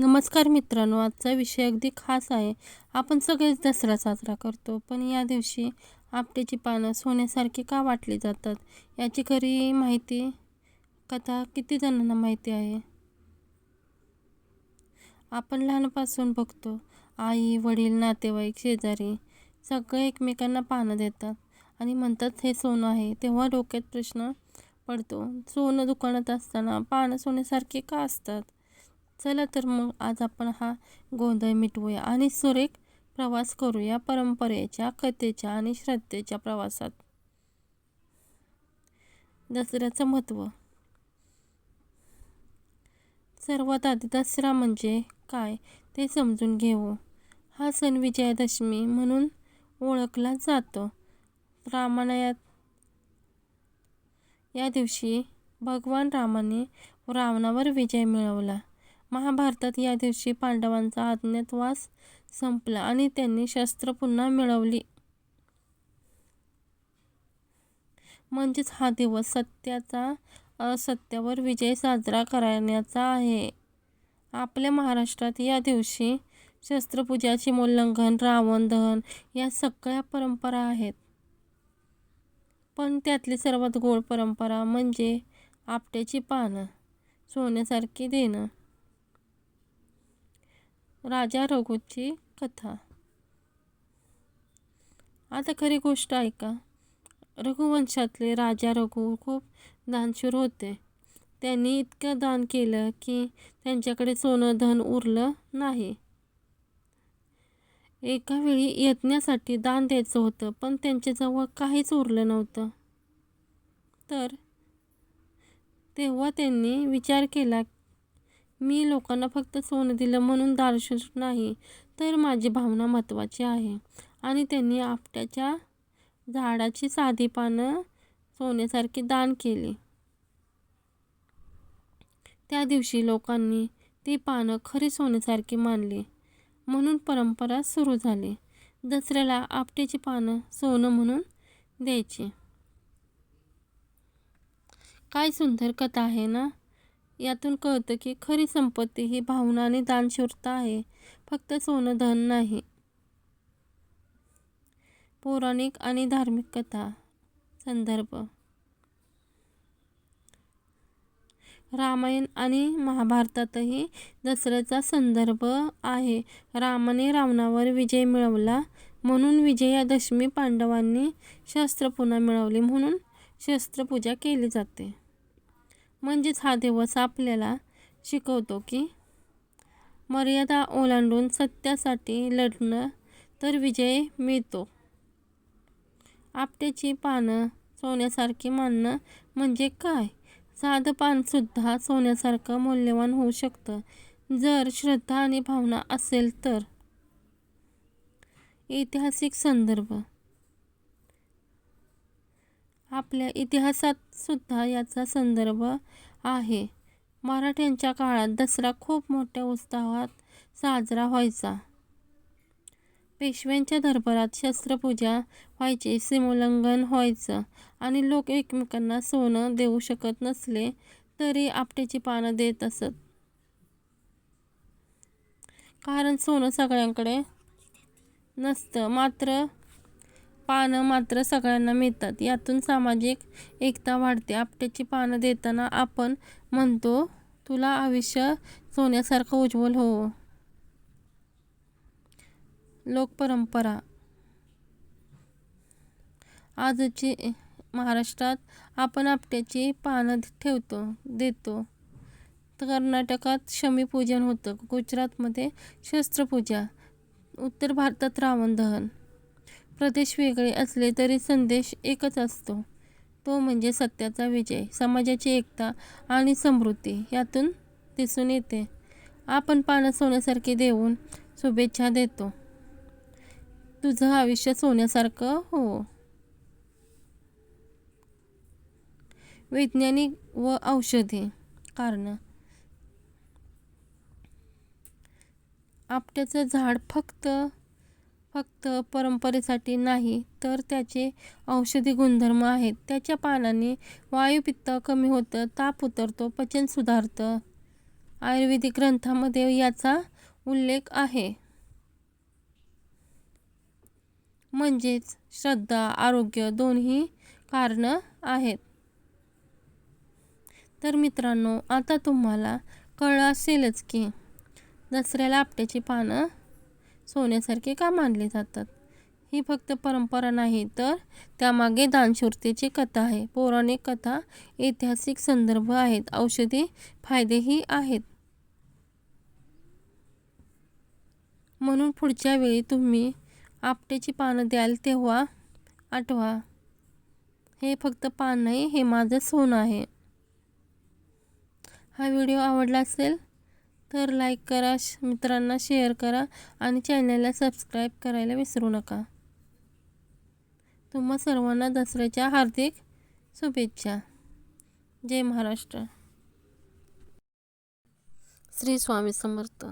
नमस्कार मित्रांनो आजचा विषय अगदी खास आहे. आपण सगळेच दसरा साजरा करतो पण या दिवशी आपट्याची पानं सोन्यासारखी का वाटली जातात? याची खरी माहिती कथा किती जणांना माहिती आहे? आपण लहानपासून बघतो आई वडील नातेवाईक शेजारी सगळे एकमेकांना पानं देतात आणि म्हणतात हे सोनं आहे. तेव्हा डोक्यात प्रश्न पडतो सोनं दुकानात असताना पानं सोन्यासारखी का असतात? चला तर मग आज आपण हा गोंधळ मिटवूया आणि सुरेख प्रवास करूया परंपरेच्या कथेच्या आणि श्रद्धेच्या प्रवासात. दसऱ्याचं महत्त्व. सर्वात आधी दसरा म्हणजे काय ते समजून घेऊ. हा सण विजयादशमी म्हणून ओळखला जातो. रामायणात या दिवशी भगवान रामाने रावणावर विजय मिळवला. महाभारतात या दिवशी पांडवांचा अज्ञातवास संपला आणि त्यांनी शस्त्र पुन्हा मिळवली. म्हणजेच हा दिवस सत्याचा असत्यावर विजय साजरा करण्याचा आहे. आपल्या महाराष्ट्रात या दिवशी शस्त्रपूजाचे उल्लंघन रावण दहन या सगळ्या परंपरा आहेत. पण त्यातली सर्वात गोड परंपरा म्हणजे आपट्याची पानं सोन्यासारखी देणं. राजा रघूची कथा. आता खरी गोष्ट ऐका. रघुवंशातले राजा रघु खूप दानशूर होते. त्यांनी इतकं दान केलं की त्यांच्याकडे सोनं धन उरलं नाही. एका वेळी यज्ञासाठी दान द्यायचं होतं पण त्यांच्याजवळ काहीच उरलं नव्हतं. तर तेव्हा त्यांनी विचार केला मी लोकांना फक्त सोनं दिलं म्हणून दानशूर नाही तर माझी भावना महत्त्वाची आहे. आणि त्यांनी आपट्याच्या झाडाची साधी पानं सोन्यासारखी दान केली. त्या दिवशी लोकांनी ती पानं खरी सोन्यासारखी मानली. म्हणून परंपरा सुरू झाली. दसऱ्याला आपट्याची पानं सोनं म्हणून द्यायची. काय सुंदर कथा आहे ना? यातून कळतं की खरी संपत्ती ही भावना आणि दानशूरता आहे. फक्त सोनं धन नाही. पौराणिक आणि धार्मिक कथा. संदर्भ. रामायण आणि महाभारतातही दसऱ्याचा संदर्भ आहे. रामाने रावणावर विजय मिळवला म्हणून विजयादशमी पांडवांनी शस्त्र पुन्हा मिळवली म्हणून शस्त्रपूजा केली जाते. म्हणजेच हा दिवस आपल्याला शिकवतो की मर्यादा ओलांडून सत्यासाठी लढणं तर विजय मिळतो. आपट्याची पानं सोन्यासारखी मानणं म्हणजे काय? साधं पानसुद्धा सोन्यासारखं मौल्यवान होऊ शकतं. जर श्रद्धा आणि भावना असेल तर. ऐतिहासिक संदर्भ. आपल्या इतिहासात सुद्धा याचा संदर्भ आहे. मराठ्यांच्या काळात दसरा खूप मोठ्या उत्साहात साजरा व्हायचा. पेशव्यांच्या दरबारात शस्त्रपूजा व्हायची सीमोल्लंघन व्हायचं आणि लोक एकमेकांना सोनं देऊ शकत नसले तरी आपट्याची पानं देत असत. कारण सोनं सगळ्यांकडे नसतं. मात्र पानं मात्र सगळ्यांना मिळतात. यातून सामाजिक एकता वाढते. आपट्याची पानं देताना आपण म्हणतो तुला आयुष्य सोन्यासारखं उज्ज्वल हो. लोकपरंपरा आजची महाराष्ट्रात आपण आपट्याची पानं ठेवतो देतो. कर्नाटकात शमीपूजन होतं. गुजरातमध्ये शस्त्रपूजा. उत्तर भारतात रावण दहन. प्रदेश वेगळे असले तरी संदेश एकच असतो. तो म्हणजे सत्याचा विजय समाजाची एकता आणि समृद्धी यातून दिसून येते. आपण पानं सोन्यासारखी देऊन शुभेच्छा देतो. तुझं आयुष्य सोन्यासारखं हो. वैज्ञानिक व औषधी कारणं. आपट्याचं झाड फक्त फक्त परंपरेसाठी नाही तर त्याचे औषधी गुणधर्म आहेत. त्याच्या पानाने वायुपित्त कमी होतं ताप उतरतो पचन सुधारतं. आयुर्वेदिक ग्रंथामध्ये याचा उल्लेख आहे. म्हणजेच श्रद्धा आरोग्य दोन्ही कारणं आहेत. तर मित्रांनो आता तुम्हाला कळलं असेलच की दसऱ्याला आपट्याची पानं सोन्यासारखे का मानले जातात? ही फक्त परंपरा नाही तर त्यामागे दानशूरतेची कथा आहे. पौराणिक कथा ऐतिहासिक संदर्भ आहेत. औषधी फायदेही आहेत. म्हणून पुढच्या वेळी तुम्ही आपट्याची पानं द्याल तेव्हा आठवा हे फक्त पान नाही हे माझं सोनं आहे. हा व्हिडिओ आवडला असेल तर लाईक करा श मित्रांना शेअर करा आणि चॅनलला सबस्क्राईब करायला विसरू नका. तुम्हा सर्वांना दसऱ्याच्या हार्दिक शुभेच्छा. जय महाराष्ट्र. श्री स्वामी समर्थ.